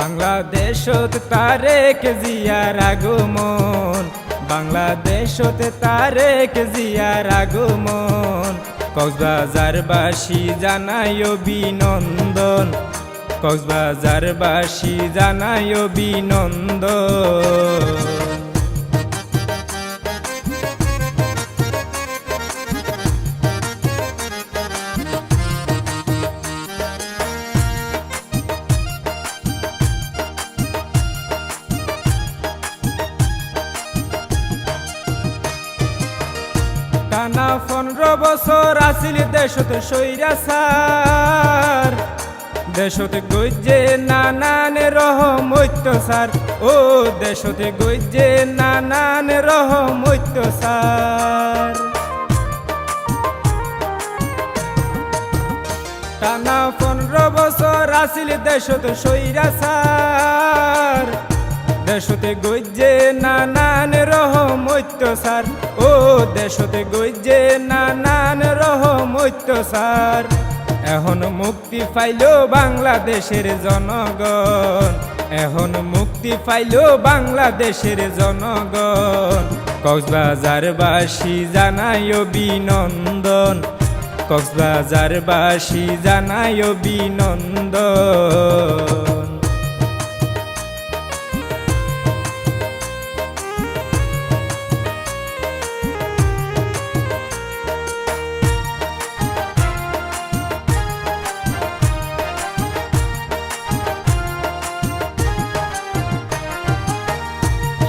বাংলাদেশত তারেক জিয়ার আগমন বাংলাদেশত তারেক জিয়ার আগমন। কক্সবাজারবাসী জানায় অভিনন্দন কক্সবাজারবাসী জানায় অভিনন্দন। বছর আসিল দেশত সৈরা সার। দেশতে গজ্জে নানান রহম অত্যাচার ও দেশতে গজ্জে নানান রহম অত্যাচার টানা পনেরো বছর আসিল দেশত সৈরা সার। দেশতে গজ্জে নানান রহম অত্যাচার ও দেশতে গজ্জে নানান রহম অত্যাচার এখন মুক্তি পাইল বাংলাদেশের জনগণ। এখন মুক্তি পাইল বাংলাদেশের জনগণ। কক্সবাজারবাসী জানাই অভিনন্দন। কক্সবাজারবাসী জানাই অভিনন্দন।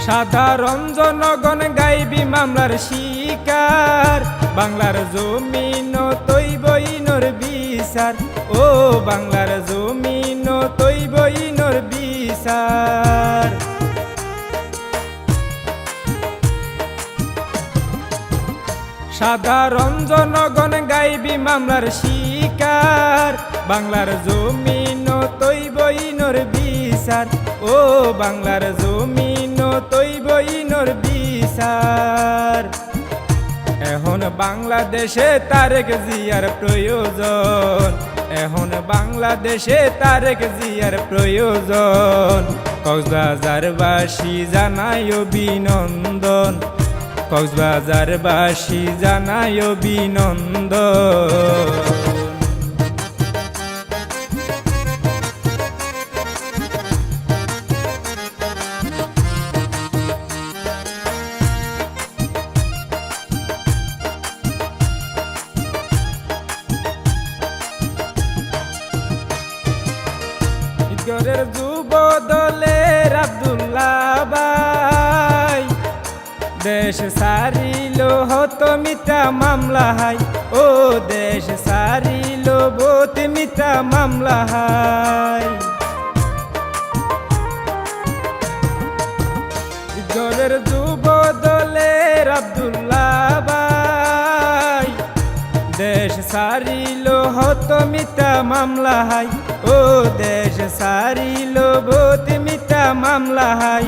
সাধারণ জনগণ গাইবি মামলার শিকার। বাংলার জমিন তৈবইনর বিচার। ও বাংলার জমিন তৈবইনর বিচার। সাধারণ জনগণ গাইবি মামলার শিকার। বাংলার জমিন তৈবইনর বিচার। ও বাংলার জমিন তৈবইনর বিচার। এখন বাংলাদেশে তারেক জিয়ার প্রয়োজন। এখন বাংলাদেশে তারেক জিয়ার প্রয়োজন। কক্সবাজারবাসী জানাই অভিনন্দন। কক্সবাজারবাসী জানাই অভিনন্দন। ইগরের যুব দলের আব্দুল্লাহ ভাই। দেশ সারিল হত মিতা মামলা হাই। ও দেশ সারিল বোত মিতা মামলা হাই। ইগরের যুব দলের আব্দুল্লাহ সারিল হত মিতা মামলা হাই। ও দেশ সারিল বোত মিতা মামলা হাই।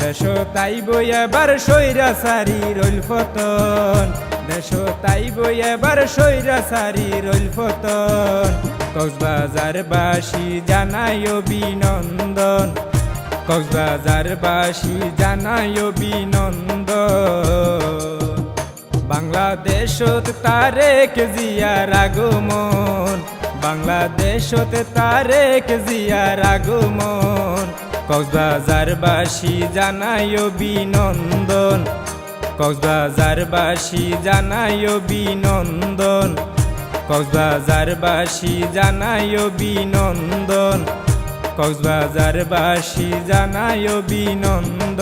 দেশ তাই বই এবার সৈরা সারি রইল ফতন। দেশ তাই বই এবার সৈরা সারি রইল ফতন। কক্সবাজার বাসী জানাই অভিনন্দন। কক্সবাজার বাসী জানাই অভিনন্দন। বাংলাদেশত তারেক জিয়ার আগমন। বাংলাদেশত তারেক জিয়ার আগমন। কক্সবাজারবাসী জানাই অভিনন্দন। কক্সবাজারবাসী জানাই অভিনন্দন। কক্সবাজারবাসী জানাই অভিনন্দন। কক্সবাজারবাসী জানাই অভিনন্দন।